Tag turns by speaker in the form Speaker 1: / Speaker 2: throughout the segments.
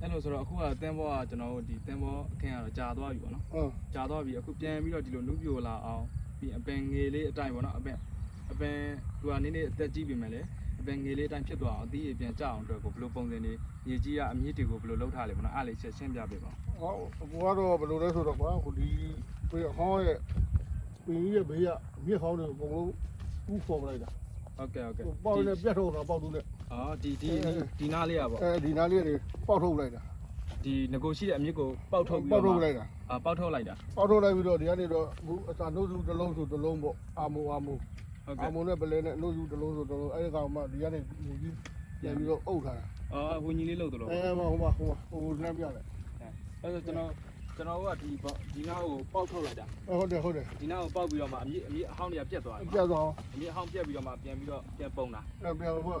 Speaker 1: အဲ့လိုဆိုတော့အခုကတန်ဘောကကျွန်တော်တို့ဒီတန်ဘောအခင်းကတော့ကြာသွားပြီပေါ့နော်
Speaker 2: ဟုတ်
Speaker 1: ကြာသွားပြီအခုပြန်ပြီးတော့ဒီလိုနုပြိုလာအောင်ပြီးအပင်ငယ်လေးအတိုင်းပေါ့နော်အပင်အပင်သူကနည်းနည်းအသက်ကြီးပြီမဲ့လေအပင်ငယ်လေးအတိုင်းဖြစ်သွားအောင်အသီးရပြန်ကြအောင်အတွက်ကိုဘယ်လိုပုံစံနေမြေကြီးကအမြင့်တွေကိုဘယ်လိုလုပ်ထားလဲပေါ့နော်အဲ့လေးချက်ရှင်းပြပေးပါ
Speaker 2: ဟောကိုကတော့ဘယ်လိုလဲဆိုတော့ကွာဟိုဒီပြေဟောင်းရဲ့ပင်ကြီးရဲ့ဘေးကမြစ်ဟောင်းတွေအကုန်လုံးဥဖော်ပလိုက်တာ
Speaker 1: ဟုတ်ကဲ့ဟုတ်ကဲ့
Speaker 2: ပေါက်နဲ့ပြတ်ထုတ်တာပေါက်သူနဲ့
Speaker 1: အော်ဒီဒီဒီနားလေးอ่ะပေါ့
Speaker 2: အဲဒီနားလေးတွေပေါက်ထုတ်လိုက်တာ
Speaker 1: ဒီငကိုရှိတဲ့အမြင့်ကိုပေါက်ထုတ်ပြီး
Speaker 2: ပေါက်
Speaker 1: တော့
Speaker 2: ထုတ်လိုက်တာ
Speaker 1: အာပေါက်ထုတ်လိုက်တာ
Speaker 2: ပေါက်ထုတ်လိုက်ပြီးတော့ဒီကနေတော့အခုအစာနှုတ်စုတစ်လုံးဆိုတစ်လုံးပေါ့အာမိုအာမို
Speaker 1: ဟုတ်
Speaker 2: အာ
Speaker 1: ကဲ့
Speaker 2: မိုနဲ့ပလဲနဲ့နှုတ်စုတစ်လုံးဆိုတစ်လုံးအဲဒီကောင်မှဒီကနေဒီကြီးပြန်ပြီးတော့အုပ်ထားတာ
Speaker 1: အော်ဝင်းကြီးလေးလို့တော့
Speaker 2: အဲဟိုမှာဟိုမှာဟိုဟိုနှမ်းပြတယ်
Speaker 1: အဲ့ဒါကျွန်တော် ကျွန်တော်ကဒီဒီနားကိုပေါက်ထုတ်လိုက်တာ
Speaker 2: ဟုတ်တယ်ဟုတ်တယ်
Speaker 1: ဒီနားကိုပေါက်ပြီးတော့မှအမြင့်အမြင့်အဟောင်းတွေကပြတ်သွားတယ်
Speaker 2: ပြတ်သွား
Speaker 1: အမြင့်အဟောင်းပြတ်ပြီးတော့မှပြန်ပြီးတော့ပြန်ပုံတာ
Speaker 2: အောင်ပြန်ဟိုဟို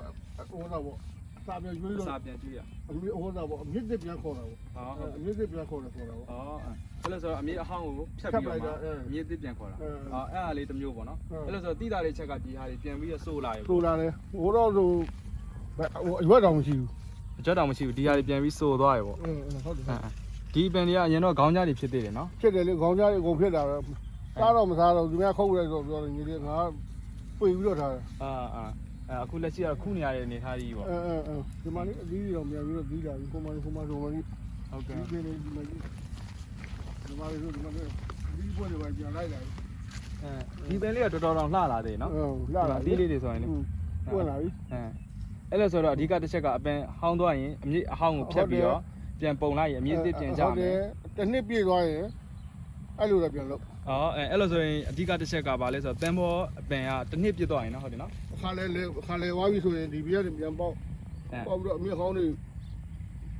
Speaker 2: တော့ပေါ့စာပြန်ရွေး
Speaker 1: အ
Speaker 2: တော့
Speaker 1: စာပြန်ကြည့်ရ
Speaker 2: အမြင့်ဟိုတော့ပေါ့အမြင့်တစ်ပြန်ခေါ်တာပေါ့
Speaker 1: ဟောဟုတ်
Speaker 2: အမြင့်တစ်ပြန်ခေါ်တယ်ခေါ်တာပေါ့
Speaker 1: အော်အဲ့လိုဆိုတော့အမြင့်အဟောင်းကိုဖြတ်ပြီးတော့မှအမြင့်သစ်ပြန်ခေါ်တာ
Speaker 2: အဲ
Speaker 1: အော်အဲ့ဟာလေးတစ်မျိုးပေါ့နော်အဲ့လိုဆိုတော့တိတာလေးချက်ကဒီဟာလေးပြန်ပြီးတော့စိုးလာရေ
Speaker 2: ဆိုလာတယ်ဟိုတော့ဆိုဟိုအရွက်တောင်မရှိဘူး
Speaker 1: အကြောက်တောင်မရှိဘူးဒီဟာလေးပြန်ပြီးစိုးသွားရေပေါ့
Speaker 2: အင်းဟုတ်တယ်
Speaker 1: ဒီပင်တွေကအရင်တော့ခေါင်းကြားတွေဖြစ်သေးတယ်နော်
Speaker 2: ဖြစ်တယ်လေခေါင်းကြားတွေအကုန်ဖြစ်တာပဲစားတော့မစားတော့သူများခုတ်လိုက်ဆိုပြောတယ်ညီလေးငါပွေပြီးတော့ထားတယ်
Speaker 1: အာအာအခုလက်ရှိကခုနေရတဲ့အနေထားကြီးပေါ့
Speaker 2: အဲအဲအဲဒီမှာလေအသီးတွေတော့မြန်ပြီးတော့ပြီးတာပြီကိုမလေးကိုမဆိုမလေး
Speaker 1: ဟုတ်ကဲ့
Speaker 2: ဒီနေ့ဒီမှာကြီးဒီမှာလေးဆိုဒီမှာလေးဒီပွဲတွေပဲပြန်လိုက်လာပြီ
Speaker 1: အဲဒီပင်လေးကတော်တော်တော်လှလာသေးနော်
Speaker 2: ဟုတ်လာလာ
Speaker 1: ဒီလေးတွေဆိုရင်လေ
Speaker 2: ပွင့်လာပြီ
Speaker 1: အဲအဲ့လိုဆိုတော့အဓိကတစ်ချက်ကအပင်ဟောင်းသွားရင်အမြင့်အဟောင်းကိုဖြတ်ပြီးတော့ ပြန်ပုံလိုက်ရင်အမြင့်သစ်ပြန်ကြ
Speaker 2: ဟုတ်တ
Speaker 1: မယ်
Speaker 2: ယ်တစ်နှစ်ပြည့်သွားရင်အဲ့လိုလည်းပြန်လို့။
Speaker 1: အော်အဲအဲ့လိုဆိုရင်အဓိကတစ်ချက်ကဘာလဲဆိုတော့တန်ဘောအပင်ကတစ်နှစ်ပြည့်သွားရင်နော်ဟုတ်တယ်နော်
Speaker 2: အခါလဲလေအခါလဲဝါပြီဆိုရင်ဒီပြည့်တွေပြန်ပေါက်။
Speaker 1: အဲ
Speaker 2: ပေါက်ပြီးတော့အမြင့်ကောင်းတွေ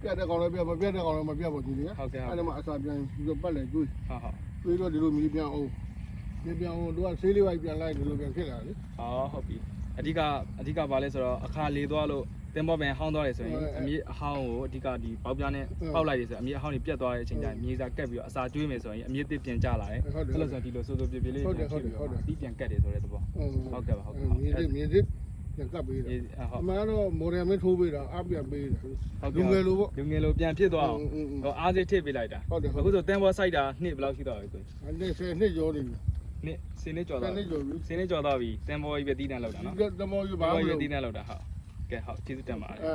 Speaker 2: ပြတ်တဲ့ကောင်လည်းပြတ်မပြတ်တဲ့ကောင်လည်းမပြတ်ပါဘူးဒီလေ
Speaker 1: ဟုတ်ကဲ့ဟုတ်
Speaker 2: အဲ့ဒါမှအစာပြန်ပြီးတော့ပတ်လဲကျွေး
Speaker 1: ဟုတ်ဟုတ်
Speaker 2: ကျွေးတော့ဒီလိုမြေပြန်အောင်မြေပြန်အောင်တို့ကဆေးလေးဝိုက်ပြန်လိုက်ဒီလိုပြန်ဖြစ်လာလေ။
Speaker 1: အော်ဟုတ်ပြီ။အဓိကအဓိကဘာလဲဆိုတော့အခါလေးသွားလို့ တင်ပေါ်ပင်ဟောင်းသွားတယ်ဆိုရင်အမြေအဟောင်းကိုအဓိကဒီပေါက်ပြားနဲ့ပေါက်လိုက်တယ်ဆိုရင်အမြေအဟောင်းတွေပြတ်သွားတဲ့အချိန်ကျရင်မြေစာကက်ပြီးတော့အစာကျွေးမယ်ဆိုရင်အမြေသစ်ပြန်ကျလာတယ်အဲ့လိုဆိုဒီလိုစိုးစိုးပြေပြေလေးပြန်ဖြစ်ပြီးတော့ဒီပြန်ကက်တယ်ဆိုတဲ့သဘောဟုတ်ကဲ့ပါဟုတ်ကဲ့
Speaker 2: မြေသစ်မြေသစ်ပြန်ကပ်ပေးတာ
Speaker 1: အ
Speaker 2: မှန်တော့မော်ဒယ်မင်းထိုးပေးတာအပြန်ပေးတာလူငယ်လိုပေါ့
Speaker 1: လူငယ်လိုပြန်ဖြစ်သွားအောင်ဟိုအားစိထည့်ပေးလိုက်တာအခုဆိုတင်ပေါ်ဆိုင်တာနှစ်ဘယ်လောက်ရှိသွားပြီကို
Speaker 2: နှစ်ဆယ်နှစ်ရောနေပြီ
Speaker 1: နှစ်ဆယ်နှစ်ကျော်သွားပြီ
Speaker 2: ဆယ်နှ
Speaker 1: စ်ကျော်သွားပြီတင်ပေါ်ကြီးပဲတီးတန်းလောက်တာနော်
Speaker 2: တ
Speaker 1: င်
Speaker 2: ပေါ်
Speaker 1: ကြီးဘာ
Speaker 2: လို့
Speaker 1: တီးတန်းလောက်တာဟုတ် ကဲဟုတ်ကျေးဇူးတင်ပါတယ်
Speaker 2: အဲ